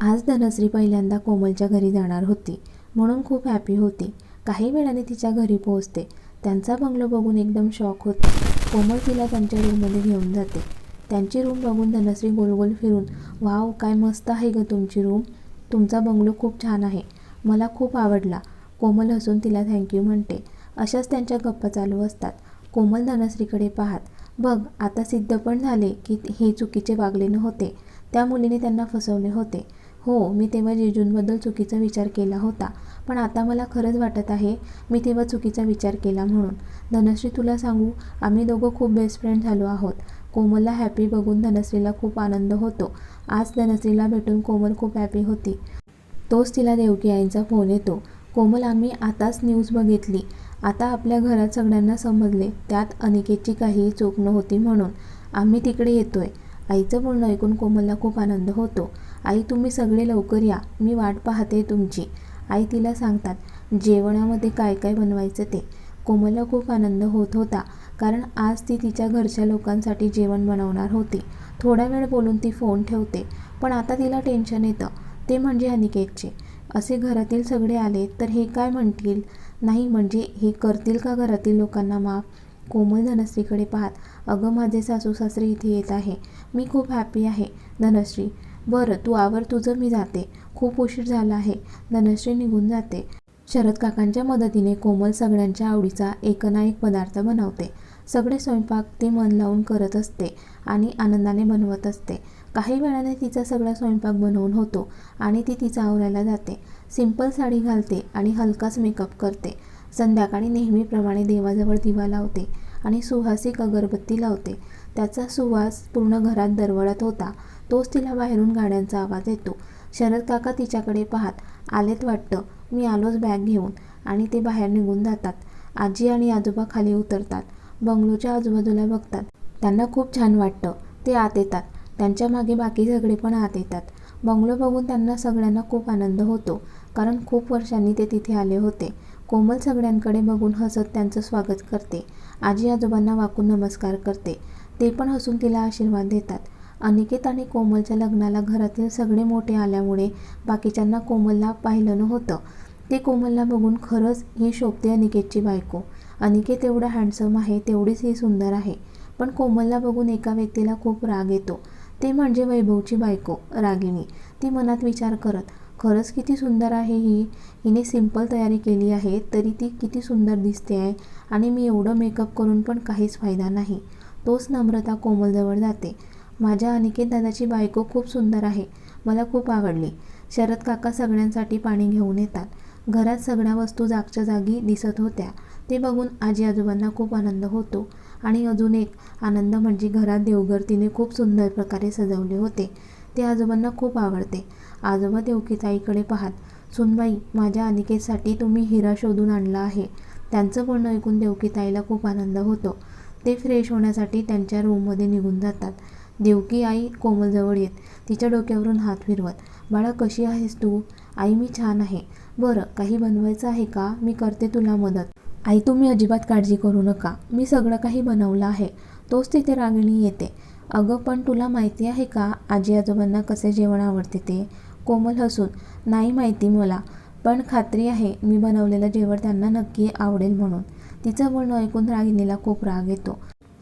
आज धनश्री पहिल्यांदा कोमलच्या घरी जाणार होती. म्हणून खूप हॅपी होती. काही वेळाने तिच्या घरी पोहोचते. त्यांचा बंगलो बघून एकदम शॉक होते. कोमल तिला त्यांच्या रूममध्ये घेऊन जाते. त्यांची रूम बघून धनश्री गोलगोल फिरून वाव काय मस्त आहे ग तुमची रूम तुमचा बंगलो खूप छान आहे. मला खूप आवडला. कोमल हसून तिला थँक्यू म्हणते. अशाच त्यांच्या गप्पा चालू असतात. कोमल धनश्रीकडे पाहत बघ आता सिद्ध पण झाले की हे चुकीचे वागले नव्हते त्या मुलीने त्यांना फसवले होते. हो मी तेव्हा जेजूंबद्दल चुकीचा विचार केला होता. पण आता मला खरंच वाटत आहे मी तेव्हा चुकीचा विचार केला म्हणून. धनश्री तुला सांगू आम्ही दोघं खूप बेस्ट फ्रेंड झालो आहोत. कोमलला हॅपी बघून धनश्रीला खूप आनंद होतो. आज धनश्रीला भेटून कोमल खूप हॅपी होती. तोच तिला देवकी आईंचा फोन येतो. कोमल आम्ही आताच न्यूज बघितली. आता आपल्या घरात सगळ्यांना समजले त्यात अनिकेतची काहीही चूक नव्हती म्हणून. आम्ही तिकडे येतोय. आईचं बोलणं ऐकून कोमलला खूप आनंद होतो. आई तुम्ही सगळे लवकर या. मी वाट पाहते तुमची. आई तिला सांगतात जेवणामध्ये काय काय बनवायचं ते? कोमलला खूप आनंद होत होता कारण आज ती तिच्या घरच्या लोकांसाठी जेवण बनवणार होती. थोडा वेळ बोलून ती फोन ठेवते पण आता तिला टेन्शन येतं. ते म्हणजे अनिकेतचे असे घरातील सगळे आले तर हे काय म्हणतील? नाही म्हणजे हे करतील का घरातील लोकांना माफ? कोमल धनश्रीकडे पाहत अगं माझे सासू सासरे इथे येत आहे. मी खूप हॅपी आहे धनश्री. बरं तू आवर तुझं मी जाते. खूप उशीर झाला आहे. धनश्री निघून जाते. शरद काकांच्या मदतीने कोमल सगळ्यांच्या आवडीचा एकना एक पदार्थ बनवते. सगळे स्वयंपाक ती मन लावून करत असते आणि आनंदाने बनवत असते. काही वेळाने तिचा सगळा स्वयंपाक बनवून होतो आणि ती तिचा आवरायला जाते. सिंपल साडी घालते आणि हलकाच मेकअप करते. संध्याकाळी नेहमीप्रमाणे देवाजवळ दिवा लावते आणि सुहासिक अगरबत्ती लावते. त्याचा सुवास पूर्ण घरात दरवळत होता. तोच तिला बाहेरून गाड्यांचा आवाज येतो शरद काका तिच्याकडे पाहत आलेत वाटतं. मी आलोच बॅग घेऊन. आणि ते बाहेर निघून जातात. आजी आणि आजोबा खाली उतरतात. बंगलोच्या आजूबाजूला बघतात. त्यांना खूप छान वाटतं. ते आत येतात. त्यांच्या मागे बाकी सगळे पण आत येतात. बंगलो बघून त्यांना सगळ्यांना खूप आनंद होतो कारण खूप वर्षांनी ते तिथे आले होते. कोमल सगळ्यांकडे बघून हसत त्यांचं स्वागत करते. आजी आजोबांना वाकून नमस्कार करते. ते पण हसून तिला आशीर्वाद देतात. अनिकेत आणि कोमलच्या लग्नाला घरातील सगळे मोठे आल्यामुळे बाकीच्यांना कोमलला पाहिलं नव्हतं. ते कोमलला बघून खरंच ही शोभते अनिकेतची बायको. अनिकेत एवढा हँडसम आहे तेवढीच ही सुंदर आहे. पण कोमलला बघून एका व्यक्तीला खूप राग येतो. ते म्हणजे वैभवची बायको रागिणी. ती मनात विचार करत खरंच किती सुंदर आहे ही. हिने सिंपल तयारी केली आहे तरी ती किती सुंदर दिसते आहे. आणि मी एवढं मेकअप करून पण काहीच फायदा नाही. तोच नम्रता कोमलजवळ जाते. माझ्या अनिकेत दादाची बायको खूप सुंदर आहे मला खूप आवडली. शरद काका सगळ्यांसाठी पाणी घेऊन येतात. घरात सगळ्या वस्तू जागच्या जागी दिसत होत्या. ते बघून आजी आजोबांना खूप आनंद होतो. आणि अजून एक आनंद म्हणजे घरात देवघर तिने खूप सुंदर प्रकारे सजवले होते. ते आजोबांना खूप आवडते. आजोबा देवकीताईकडे पाहत सुनबाई माझ्या अनिकेतसाठी तुम्ही हिरा शोधून आणला आहे. त्यांचं बोलणं ऐकून देवकीताईला खूप आनंद होतो. ते फ्रेश होण्यासाठी त्यांच्या रूममध्ये निघून जातात. देवकी आई कोमलजवळ येत. तिच्या डोक्यावरून हात फिरवत बाळा कशी आहेस तू? आई मी छान आहे. बरं काही बनवायचं आहे का? मी करते तुला मदत. आई तुम्ही अजिबात काळजी करू नका. मी सगळं काही बनवलं आहे. तोच तिथे रागिणी येते. अगं पण तुला माहिती आहे का? आजी आजोबांना कसे जेवण आवडते ते? कोमल हसून नाही माहिती मला पण खात्री आहे मी बनवलेलं जेवण त्यांना नक्की आवडेल म्हणून. तिचं बोलणं ऐकून रागिणीला खूप राग येतो.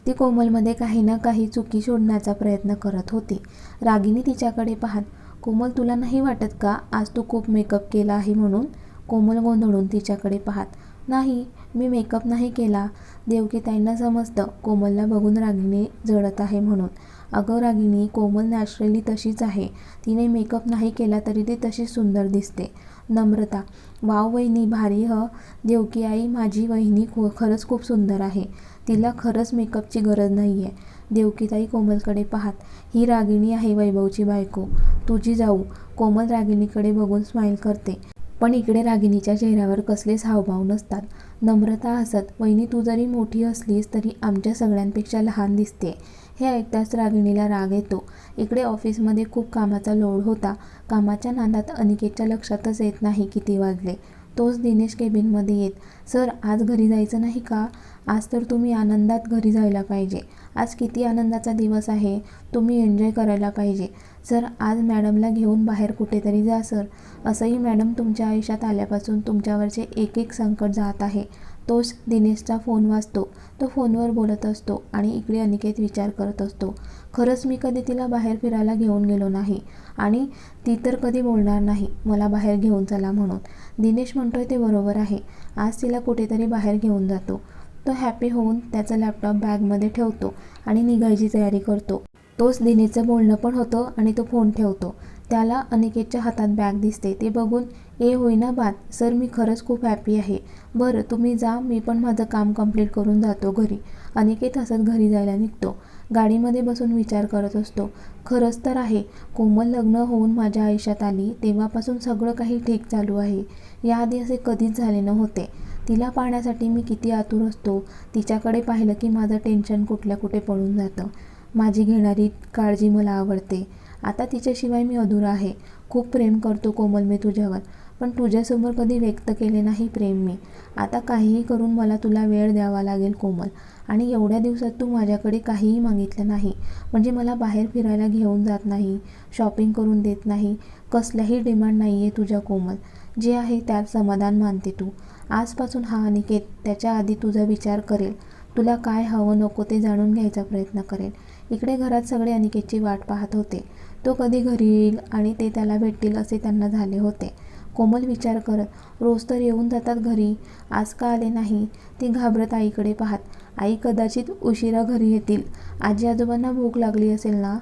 ती कोमलमध्ये काही ना काही चुकी शोधण्याचा प्रयत्न करत होती. रागिनी तिच्याकडे पाहत कोमल तुला नाही वाटत का आज तू खूप मेकअप केला आहे म्हणून? कोमल गोंधळून तिच्याकडे पाहत नाही मी मेकअप नाही केला. देवकीताईंना समजतं कोमलला बघून रागिणी जळत आहे म्हणून. अगं रागिणी कोमल नॅचरली तशीच आहे. तिने मेकअप नाही केला तरी ती तशीच सुंदर दिसते. नम्रता. वाव वहिनी भारी ह. देवकी आई माझी वहिनी खो खरंच खूप सुंदर आहे. तिला खरंच मेकअपची गरज नाही आहे देवकीताई कोमलकडे पाहत ही रागिणी आहे वैभवची बायको. तुझी जाऊ. कोमल रागिणीकडे बघून स्माईल करते. पण इकडे रागिणीच्या चेहऱ्यावर कसलेच हावभाव नसतात. नम्रता हसत वहिनी तू जरी मोठी असलीस तरी आमच्या सगळ्यांपेक्षा लहान दिसते हे ऐकताच रागिणीला राग येतो. इकडे ऑफिसमध्ये खूप कामाचा लोड होता. कामाच्या नादात अनिकेतच्या लक्षातच येत नाही किती वाजले. तोच दिनेश केबिनमध्ये येत सर आज घरी जायचं नाही का? आज तर तुम्ही आनंदात घरी जायला पाहिजे. आज किती आनंदाचा दिवस आहे. तुम्ही एन्जॉय करायला पाहिजे. सर आज मॅडमला घेऊन बाहेर कुठेतरी जा सर. असंही मॅडम तुमच्या आयुष्यात आल्यापासून तुमच्यावरचे एक एक संकट जात आहे. तोच दिनेशचा फोन वाजतो. तो फोनवर बोलत असतो आणि इकडे अनिकेत विचार करत असतो. खरंच मी कधी तिला बाहेर फिरायला घेऊन गेलो नाही आणि ती तर कधी बोलणार नाही. मला बाहेर घेऊन चला म्हणून. दिनेश म्हणतोय ते बरोबर आहे. आज तिला कुठेतरी बाहेर घेऊन जातो. तो हॅपी होऊन त्याचा लॅपटॉप बॅगमध्ये ठेवतो आणि निघायची तयारी करतो. तोच दिनेशचं बोलणं पण होतं आणि तो फोन ठेवतो. त्याला अनिकेतच्या हातात बॅग दिसते. ते बघून ए होईना बात. सर मी खरंच खूप हॅपी आहे. बरं तुम्ही जा. मी पण माझं काम कंप्लीट करून जातो घरी. अनिकेत हसत घरी जायला निघतो. गाडीमध्ये बसून विचार करत असतो. खरंच तर आहे. कोमल लग्न होऊन माझ्या आयुष्यात आली. तेव्हापासून सगळं काही ठीक चालू आहे. याआधी असे कधीच झाले नव्हते. तिला पाहण्यासाठी मी किती आतुर असतो. तिच्याकडे पाहिलं की माझं टेन्शन कुठल्या कुठे पळून जातं. माझी घेणारी काळजी मला आवडते. आता तिच्याशिवाय मी अधुरा आहे. खूप प्रेम करतो कोमल मी तुझ्यावर. पण तुझ्यासमोर कधी व्यक्त केले नाही प्रेम मी. आता काहीही करून मला तुला वेळ द्यावा लागेल कोमल. आणि एवढ्या दिवसात तू माझ्याकडे काहीही मागितलं नाही. म्हणजे मला बाहेर फिरायला घेऊन जात नाही. शॉपिंग करून देत नाही. कसल्याही डिमांड नाही आहे तुझ्या कोमल. जे आहे त्यात समाधान मानते तू. आजपासून हा अनिकेत त्याच्या आधी तुझा विचार करेल. तुला काय हवं नको ते जाणून घ्यायचा प्रयत्न करेल. इकडे घरात सगळे अनिकेतची वाट पाहत होते. तो कधी घरी येईल आणि ते त्याला भेटतील असे त्यांना झाले होते. कोमल विचार करत रोज तर येऊन जातात घरी. आज का आले नाही? ती घाबरत आईकडे पाहत आई कदाचित उशिरा घरी येतील. आजी आजोबांना भूक लागली असेल ना?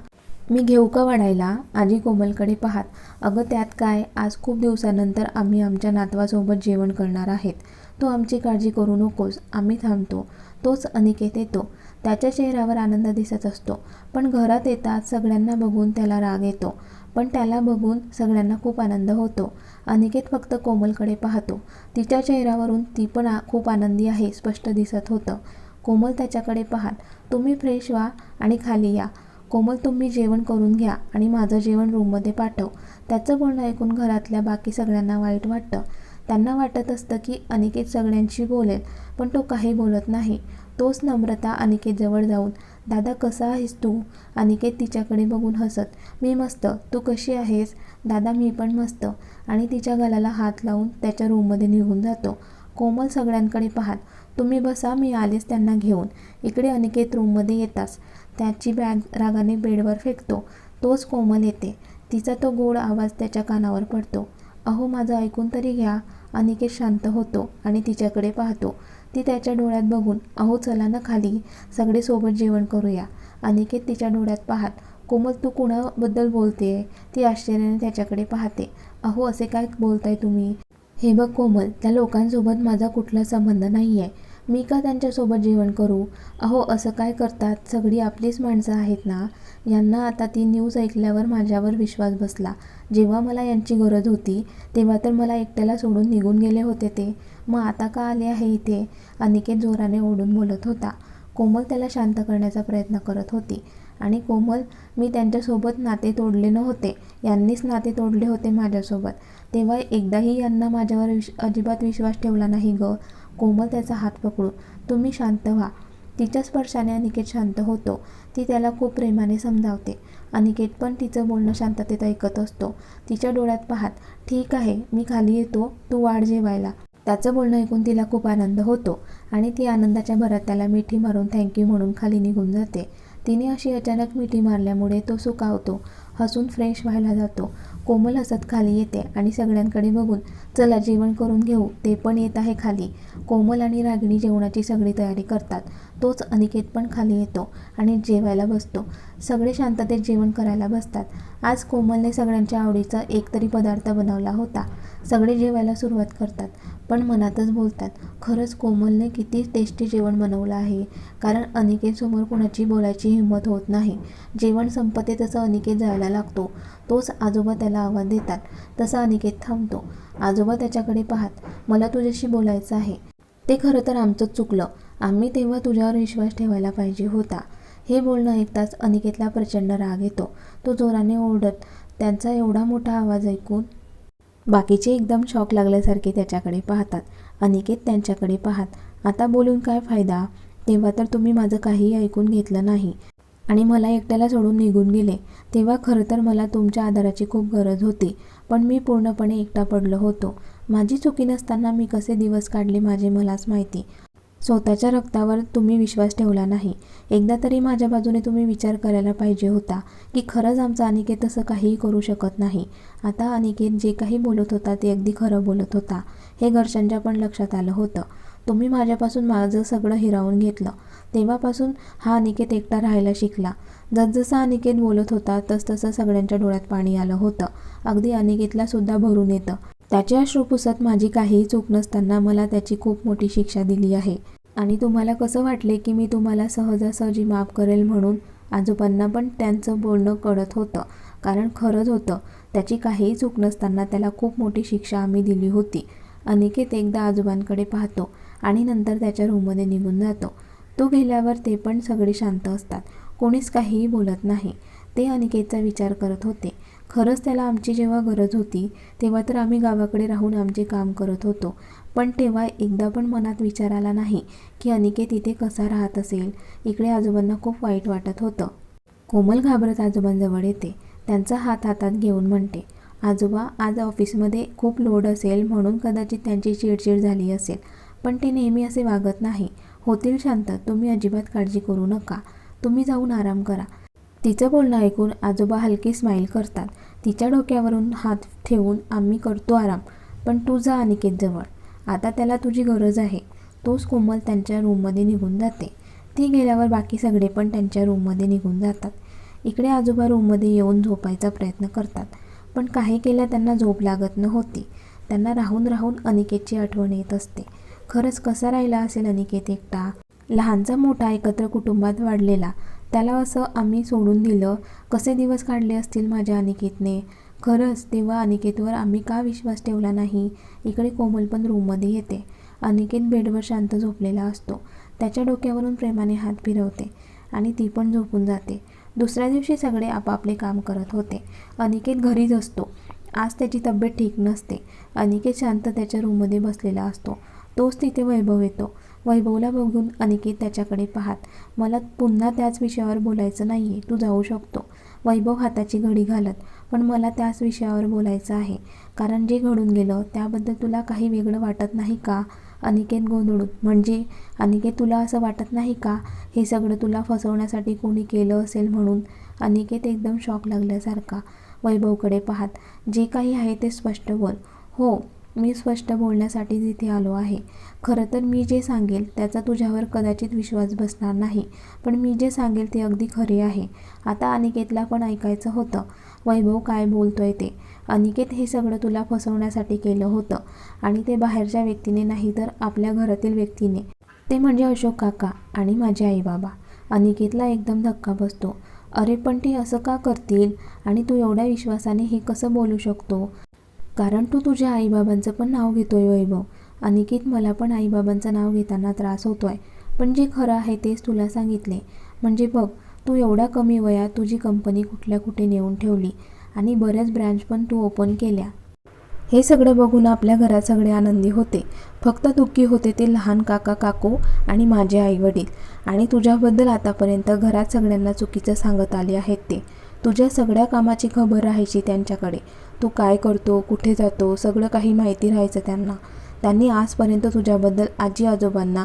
मी घेऊ का वाढायला? आजी कोमलकडे पाहात अगं त्यात काय? आज खूप दिवसानंतर आम्ही आमच्या नातवासोबत जेवण करणार आहेत. तो आमची काळजी करू नकोस. आम्ही थांबतो. तोच अनिकेत येतो. त्याच्या चेहऱ्यावर आनंद दिसत असतो. पण घरात येतात सगळ्यांना बघून त्याला राग येतो. पण त्याला बघून सगळ्यांना खूप आनंद होतो. अनिकेत फक्त कोमलकडे पाहतो. तिच्या चेहऱ्यावरून ती पण आ खूप आनंदी आहे स्पष्ट दिसत होतं. कोमल त्याच्याकडे पाहात तुम्ही फ्रेश व्हा आणि खाली या. कोमल तुम्ही जेवण करून घ्या आणि माझं जेवण रूममध्ये पाठव. त्याचं बोलणं ऐकून घरातल्या बाकी सगळ्यांना वाईट वाटतं. त्यांना वाटत असतं की अनिकेत सगळ्यांशी बोलेल पण तो काही बोलत नाही. तोच नम्रता अनिकेतजवळ जाऊन दादा कसा आहेस तू? अनिकेत तिच्याकडे बघून हसत मी मस्त. तू कशी आहेस? दादा मी पण मस्त. आणि तिच्या गलाला हात लावून त्याच्या रूममध्ये निघून जातो. कोमल सगळ्यांकडे पाहात तुम्ही बसा मी आलेच त्यांना घेऊन. इकडे अनिकेत रूममध्ये येतास त्याची बॅग रागाने बेडवर फेकतो. तोच कोमल येते. तिचा तो गोड आवाज त्याच्या कानावर पडतो. अहो माझं ऐकून तरी घ्या. अनिकेत शांत होतो आणि तिच्याकडे पाहतो. ती त्याच्या डोळ्यात बघून अहो चला ना खाली. सगळे सोबत जेवण करूया. अनिकेत तिच्या डोळ्यात पाहत कोमल तू कुणाबद्दल बोलते ती आश्चर्याने त्याच्याकडे पाहते. अहो असे काय बोलताय तुम्ही? हे बघ कोमल त्या लोकांसोबत माझा कुठला संबंध नाही आहे मी का त्यांच्यासोबत जेवण करू? अहो असं काय करतात? सगळी आपलीच माणसं आहेत ना? यांना आता ती न्यूज ऐकल्यावर माझ्यावर विश्वास बसला. जेव्हा मला यांची गरज होती तेव्हा तर मला एकट्याला सोडून निघून गेले होते ते. मग आता का आले आहे इथे? अनिकेत जोराने ओढून बोलत होता. कोमल त्याला शांत करण्याचा प्रयत्न करत होती. आणि कोमल मी त्यांच्यासोबत नाते तोडले नव्हते. यांनीच नाते तोडले होते माझ्यासोबत. तेव्हा एकदाही यांना माझ्यावर विश अजिबात विश्वास ठेवला नाही ग. कोमल त्याचा हात पकडून तुम्ही शांत व्हा. तिच्या स्पर्शाने अनिकेत शांत होतो. ती त्याला खूप प्रेमाने समजावते. अनिकेत पण तिचं बोलणं शांततेत ऐकत असतो. तिच्या डोळ्यात पाहत ठीक आहे मी खाली येतो. तू वाढ जेवायला. त्याचं बोलणं ऐकून तिला खूप आनंद होतो आणि ती आनंदाच्या भरात त्याला मिठी मारून थँक्यू म्हणून खाली निघून जाते. तिने अशी अचानक मिठी मारल्यामुळे तो सुकावतो हसून फ्रेश व्हायला जातो. कोमल हसत खाली येते आणि सगळ्यांकडे बघून चला जेवण करून घेऊ ते पण येत आहे खाली. कोमल आणि रागिणी जेवणाची सगळी तयारी करतात. तोच अनिकेत पण खाली येतो आणि जेवायला बसतो. सगळे शांततेत जेवण करायला बसतात. आज कोमलने सगळ्यांच्या आवडीचा एक तरी पदार्थ बनवला होता. सगळे जेवायला सुरुवात करतात. पण मनातच बोलतात खरंच कोमलने किती टेस्टी जेवण बनवलं आहे. कारण अनिकेतसमोर कोणाची बोलायची हिंमत होत नाही. जेवण संपते तसं अनिकेत जायला लागतो. तोच आजोबा त्याला आवाज देतात. तसा अनिकेत थांबतो. आजोबा त्याच्याकडे पाहत मला तुझ्याशी बोलायचं आहे. ते खरं तर आमचंच चुकलं. आम्ही तेव्हा तुझ्यावर विश्वास ठेवायला पाहिजे होता. हे बोलणं ऐकताच अनिकेतला प्रचंड राग येतो. तो जोराने ओरडत त्यांचा एवढा मोठा आवाज ऐकून बाकीचे एकदम शॉक लागल्यासारखे त्याच्याकडे पाहतात. अनिकेत त्यांच्याकडे पाहत आता बोलून काय फायदा? तेव्हा तर तुम्ही माझं काहीही ऐकून घेतलं नाही. आणि मला एकट्याला सोडून निघून गेले. तेव्हा खरं तर मला तुमच्या आधाराची खूप गरज होती पण मी पूर्णपणे एकटा पडलो होतो. माझी चुकी नसताना मी कसे दिवस काढले माझे मलाच माहिती. स्वतःच्या रक्तावर तुम्ही विश्वास ठेवला नाही. एकदा तरी माझ्या बाजूने तुम्ही विचार करायला पाहिजे होता की खरंच आमचा अनिकेत तसं काहीही करू शकत नाही. आता अनिकेत जे काही बोलत होता ते अगदी खरं बोलत होता. हे घरच्यांच्या पण लक्षात आलं होतं. तुम्ही माझ्यापासून माझं सगळं हिरावून घेतलं. तेव्हापासून हा अनिकेत एकटा राहायला शिकला. जसजसा अनिकेत बोलत होता तसतसं सगळ्यांच्या डोळ्यात पाणी आलं होतं. अगदी अनिकेतला सुद्धा भरून येतं. त्याचे अश्रुपुसात माझी काहीही चूक नसताना मला त्याची खूप मोठी शिक्षा दिली आहे. आणि तुम्हाला कसं वाटले की मी तुम्हाला सहजासहजी माफ करेल म्हणून आजोबांना पण त्यांचं बोलणं कळत होतं. कारण खरंच होतं त्याची काहीही चूक नसताना त्याला खूप मोठी शिक्षा आम्ही दिली होती. अनिकेत एकदा आजोबांकडे पाहतो आणि नंतर त्याच्या रूममध्ये निघून जातो. तो गेल्यावर ते पण सगळे शांत असतात. कोणीच काहीही बोलत नाही. ते अनिकेतचा विचार करत होते. खरंच त्याला आमची जेव्हा गरज होती तेव्हा तर आम्ही गावाकडे राहून आमचे काम करत होतो. पण तेव्हा एकदा पण मनात विचार आला नाही की अनिकेत इथे कसा राहत असेल. इकडे आजोबांना खूप वाईट वाटत होतं. कोमल घाबरत आजोबांजवळ येते. त्यांचा हात हातात घेऊन म्हणते आजोबा आज ऑफिसमध्ये खूप लोड असेल म्हणून कदाचित त्यांची चिडचिड झाली असेल. पण ते नेहमी असे वागत नाही. होतील शांत. तुम्ही अजिबात काळजी करू नका. तुम्ही जाऊन आराम करा. तिचं बोलणं ऐकून आजोबा हलकी स्माईल करतात. तिच्या डोक्यावरून हात ठेवून आम्ही करतो आराम पण तू जा अनिकेत जवळ. आता त्याला तुझी गरज आहे. तोच कोमल त्यांच्या रूममध्ये निघून जाते. ती गेल्यावर बाकी सगळे पण त्यांच्या रूममध्ये निघून जातात. इकडे आजोबा रूममध्ये येऊन झोपायचा प्रयत्न करतात. पण काही केल्या त्यांना झोप लागत नव्हती. त्यांना राहून राहून अनिकेतची आठवण येत असते. खरंच कसा राहिला असेल अनिकेत एकटा? लहानचा मोठा एकत्र कुटुंबात वाढलेला. त्याला असं आम्ही सोडून दिलं. कसे दिवस काढले असतील माझ्या अनिकेतने? खरंच तेव्हा अनिकेतवर आम्ही का विश्वास ठेवला नाही? इकडे कोमल पण रूममध्ये येते. अनिकेत बेडवर शांत झोपलेला असतो. त्याच्या डोक्यावरून प्रेमाने हात फिरवते आणि ती पण झोपून जाते. दुसऱ्या दिवशी सगळे आपापले काम करत होते. अनिकेत घरीच असतो. आज त्याची तब्येत ठीक नसते. अनिकेत शांत त्याच्या रूममध्ये बसलेला असतो. तोच तिथे वैभव येतो. वैभवला बघून अनिकेत त्याच्याकडे पाहात मला पुन्हा त्याच विषयावर बोलायचं नाही आहे तू जाऊ शकतो. वैभव हाताची घडी घालत पण मला त्याच विषयावर बोलायचं आहे कारण जे घडून गेलं त्याबद्दल तुला काही वेगळं वाटत नाही का? अनिकेत गोंधळून म्हणजे? अनिकेत तुला असं वाटत नाही का? हे सगळं तुला फसवण्यासाठी कोणी केलं असेल म्हणून? अनिकेत एकदम शॉक लागल्यासारखा वैभवकडे पाहात जे काही आहे ते स्पष्ट बोल. हो मी स्पष्ट बोलण्यासाठीच इथे आलो आहे. खरं तर मी जे सांगेल त्याचा तुझ्यावर कदाचित विश्वास बसणार नाही पण मी जे सांगेल ते अगदी खरे आहे. आता अनिकेतला पण ऐकायचं होतं. वैभव काय बोलतोय ते? अनिकेत हे सगळं तुला फसवण्यासाठी केलं होतं आणि ते बाहेरच्या व्यक्तीने नाही तर आपल्या घरातील व्यक्तीने. ते म्हणजे अशोक काका आणि माझे आईबाबा. अनिकेतला एकदम धक्का बसतो. अरे पण ते असं का करतील? आणि तू एवढ्या विश्वासाने हे कसं बोलू शकतो? कारण तू तुझ्या आईबाबांचं पण नाव घेतोय वैभव. अनिकेत मला पण आईबाबांचं नाव घेताना त्रास होतोय. पण जे खरं आहे तेच तुला सांगितले. म्हणजे बघ तू एवढ्या कमी वयात तुझी कंपनी कुठल्या कुठे नेऊन ठेवली? आणि बऱ्याच ब्रँच पण तू ओपन केल्या. हे सगळं बघून आपल्या घरात सगळे आनंदी होते. फक्त दुःखी होते ते लहान काका काकू आणि माझे आईवडील. आणि तुझ्याबद्दल आतापर्यंत घरात सगळ्यांना चुकीचं सांगत आले आहेत ते. तुझ्या सगळ्या कामाची खबर राहायची त्यांच्याकडे. तू काय करतो कुठे जातो सगळं काही माहिती राहायचं त्यांना. त्यांनी आजपर्यंत तुझ्याबद्दल आजी आजोबांना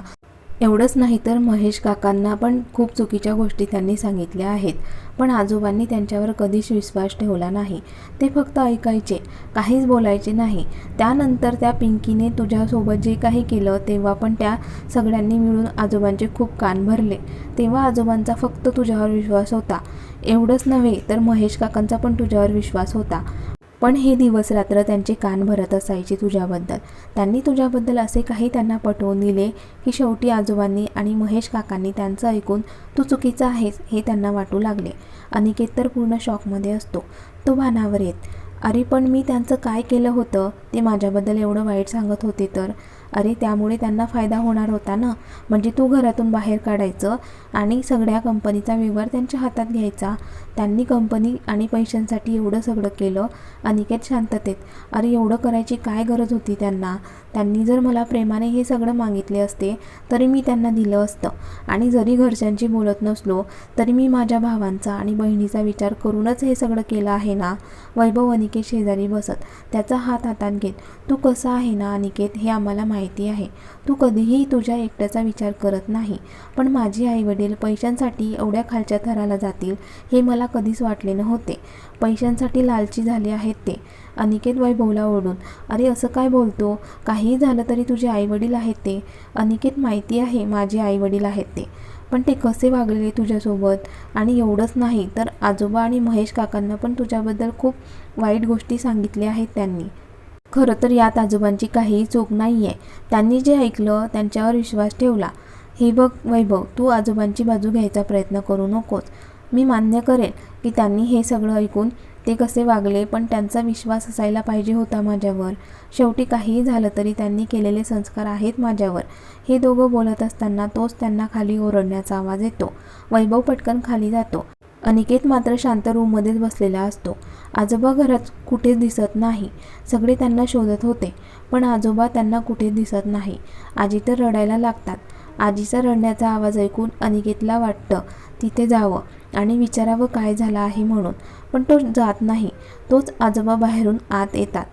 एवढंच नाही तर महेश काकांना पण खूप चुकीच्या गोष्टी त्यांनी सांगितल्या आहेत. पण आजोबांनी त्यांच्यावर कधीच विश्वास ठेवला नाही. ते फक्त ऐकायचे. काहीच बोलायचे नाही. त्यानंतर त्या पिंकीने तुझ्यासोबत जे काही केलं तेव्हा पण त्या सगळ्यांनी मिळून आजोबांचे खूप कान भरले. तेव्हा आजोबांचा फक्त तुझ्यावर विश्वास होता. एवढंच नव्हे तर महेश काकांचा पण तुझ्यावर विश्वास होता. पण हे दिवस रात्र त्यांचे कान भरत असायचे तुझ्याबद्दल. त्यांनी तुझ्याबद्दल असे काही त्यांना पटवून दिले की शेवटी आजोबांनी आणि महेश काकांनी त्यांचं ऐकून तू चुकीचा आहेस हे त्यांना वाटू लागले. अनिकेत तर पूर्ण शॉकमध्ये असतो. तो भानावर येत अरे पण मी त्यांचं काय केलं होतं? ते माझ्याबद्दल एवढं वाईट सांगत होते तर? अरे त्यामुळे त्यांना फायदा होणार होता ना? म्हणजे तू घरातून बाहेर काढायचं आणि सगळ्या कंपनीचा व्यवहार त्यांच्या हातात घ्यायचा. त्यांनी कंपनी आणि पैशांसाठी एवढं सगळं केलं अनिकेत शांततेत अरे एवढं करायची काय गरज होती त्यांना? त्यांनी जर मला प्रेमाने हे सगळं मागितले असते तरी मी त्यांना दिलं असतं. आणि जरी घरच्यांशी बोलत नसलो तरी मी माझ्या भावांचा आणि बहिणीचा विचार करूनच हे सगळं केलं आहे ना? वैभव अनिकेत शेजारी बसत त्याचा हात हातात घेत. तू कसा आहे ना अनिकेत? हे आम्हाला माहिती माहिती आहे. तू कधीही तुझ्या एकट्याचा विचार करत नाही पण माझे आईवडील पैशांसाठी एवढ्या खालच्या थराला जातील हे मला कधीच वाटले नव्हते. पैशांसाठी लालची झाले आहेत ते. अनिकेत वैभवला ओढून अरे असं काय बोलतो? काहीही झालं तरी तुझे आईवडील आहेत ते. अनिकेत माहिती आहे माझे आईवडील आहेत ते. पण ते कसे वागलेले तुझ्यासोबत? आणि एवढंच नाही तर आजोबा आणि महेश काकांना पण तुझ्याबद्दल खूप वाईट गोष्टी सांगितल्या आहेत त्यांनी. खरं तर यात आजोबांची काहीही चूक नाही आहे त्यांनी जे ऐकलं त्यांच्यावर विश्वास ठेवला. हे बघ वैभव तू आजोबांची बाजू घ्यायचा प्रयत्न करू नकोस. मी मान्य करेन की त्यांनी हे सगळं ऐकून ते कसे वागले पण त्यांचा विश्वास असायला पाहिजे होता माझ्यावर. शेवटी काहीही झालं तरी त्यांनी केलेले संस्कार आहेत माझ्यावर. हे दोघं बोलत असताना तोच त्यांना खाली ओरडण्याचा आवाज येतो. वैभव पटकन खाली जातो. अनिकेत मात्र शांत रूममध्येच बसलेला असतो. आजोबा घरात कुठेच दिसत नाही. सगळे त्यांना शोधत होते पण आजोबा त्यांना कुठेच दिसत नाही. आजी तर रडायला लागतात. आजीचा रडण्याचा आवाज ऐकून अनिकेतला वाटतं तिथे जावं आणि विचारावं काय झालं आहे म्हणून. पण तो जात नाही. तोच आजोबा बाहेरून आत येतात.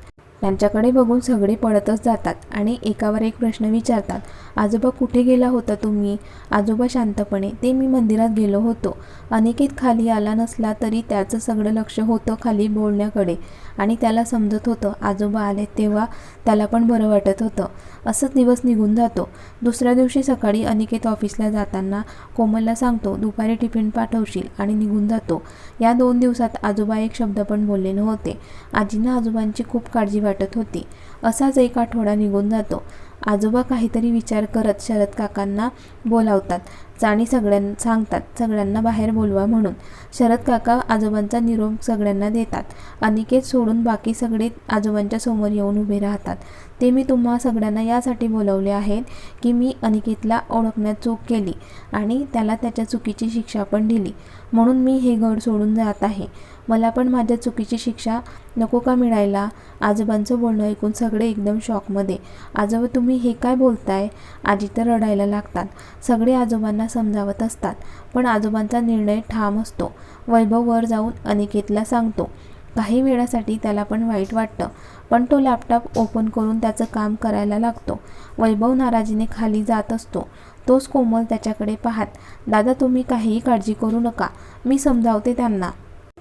त्यांच्याकडे बघून सगळे पळतच जातात आणि एकावर एक प्रश्न विचारतात आजोबा कुठे गेला होता तुम्ही? आजोबा शांतपणे. ते मी मंदिरात गेलो होतो. अनिकेत खाली आला नसला तरी त्याचं सगळं लक्ष होतं खाली बोलण्याकडे. आणि त्याला समजत होतं. आजोबा आले तेव्हा त्याला पण बरं वाटत होतं. असंच दिवस निघून जातो. दुसऱ्या दिवशी सकाळी अनिकेत ऑफिसला जाताना कोमलला सांगतो दुपारी टिफिन पाठवशील. आणि निघून जातो. या दोन दिवसात आजोबा एक शब्द पण बोलले नव्हते. आजींना आजोबांची खूप काळजी वाटत होती. असाच एक आठवडा निघून जातो. आजोबा काहीतरी विचार करत शरद काकांना बोलावतात. जाणी सगळ्यां सांगतात सगळ्यांना बाहेर बोलवा म्हणून. शरद काका आजोबांचा निरोप सगळ्यांना देतात. अनिकेत सोडून बाकी सगळे आजोबांच्या समोर येऊन उभे राहतात. ते मी तुम्हा सगळ्यांना यासाठी बोलवले आहेत की मी अनिकेतला ओळखण्यात चूक केली आणि त्याला त्याच्या चुकीची शिक्षा पण दिली. म्हणून मी हे घर सोडून जात आहे. मला पण माझ्या चुकीची शिक्षा नको का मिळायला? आजोबांचं बोलणं ऐकून सगळे एकदम शॉकमध्ये. आजोबा तुम्ही हे काय बोलताय? आजी तर रडायला लागतात. सगळे आजोबांना समजावत असतात. पण आजोबांचा निर्णय ठाम असतो. वैभव वर जाऊन अनिकेतला सांगतो. काही वेळासाठी त्याला पण वाईट वाटतं पण तो लॅपटॉप ओपन करून त्याचं काम करायला लागतो. वैभव नाराजीने खाली जात असतो. तोच कोमल त्याच्याकडे पाहत दादा तुम्ही काहीही काळजी करू नका. मी समजावते त्यांना.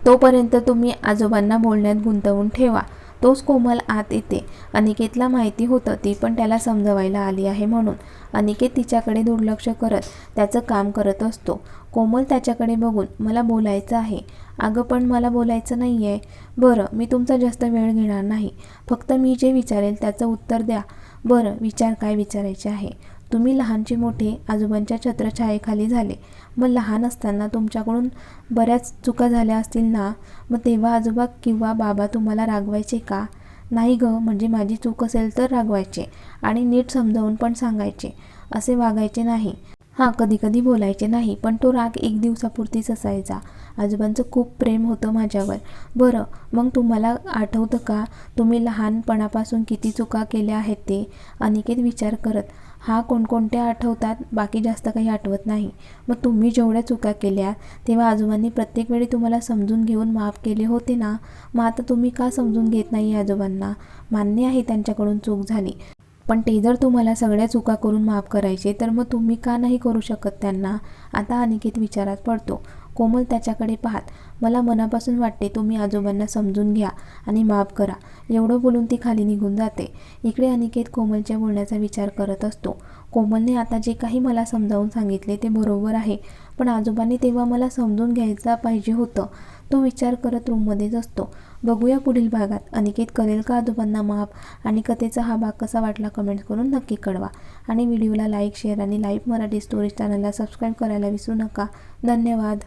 तोपर्यंत तुम्ही आजोबांना बोलण्यात गुंतवून ठेवा. तोच कोमल आत येते. अनिकेतला माहिती होतं ती पण त्याला समजवायला आली आहे म्हणून. अनिकेत तिच्याकडे दुर्लक्ष करत त्याचं काम करत असतो. कोमल त्याच्याकडे बघून मला बोलायचं आहे. अगं पण मला बोलायचं नाही आहे बरं मी तुमचा जास्त वेळ घेणार नाही. फक्त मी जे विचारेल त्याचं उत्तर द्या. बरं विचार काय विचारायचे आहे? तुम्ही लहानचे मोठे आजोबांच्या छत्रछायेखाली झाले. मग लहान असताना तुमच्याकडून बऱ्याच चुका झाल्या असतील ना? मग तेव्हा आजोबा किंवा बाबा तुम्हाला रागवायचे का? नाही गं म्हणजे माझी चूक असेल तर रागवायचे आणि नीट समजावून पण सांगायचे. असे वागायचे नाही. हां कधी कधी बोलायचे नाही पण तो राग एक दिवसापुरतीच असायचा. आजोबांचं खूप प्रेम होतं माझ्यावर. बरं मग तुम्हाला आठवतं का? तुम्ही लहानपणापासून किती चुका केल्या आहेत ते? अनिकेत विचार करत हा कोणकोणत्या आठवतात बाकी जास्त काही आठवत नाही. मग तुम्ही जेवढ्या चुका केल्या तेव्हा आजोबांनी प्रत्येक वेळी तुम्हाला समजून घेऊन माफ केले होते ना? मग आता तुम्ही का समजून घेत नाही आजोबांना? मान्य आहे त्यांच्याकडून चूक झाली. पण ते जर तुम्हाला सगळ्या चुका करून माफ करायचे तर मग तुम्ही का नाही करू शकत त्यांना? आता अनिकेत विचारात पडतो. कोमल त्याच्याकडे पाहत मला मनापासून वाटते तुम्ही आजोबांना समजून घ्या आणि माफ करा एवढं बोलून ती खाली निघून जाते. इकडे अनिकेत कोमलच्या बोलण्याचा विचार करत असतो. कोमलने आता जे काही मला समजावून सांगितले ते बरोबर आहे पण आजोबांनी तेव्हा मला समजून घ्यायचा पाहिजे होतं. तो विचार करत रूममध्येच असतो. बघूया पुढील भागात अनिकेत करेल का आजोबांना माफ? आणि कथेचा हा भाग कसा वाटला कमेंट्स करून नक्की कळवा. आणि व्हिडिओला लाईक शेअर आणि लाईव्ह मराठी स्टोरीज चॅनलला सबस्क्राईब करायला विसरू नका. धन्यवाद.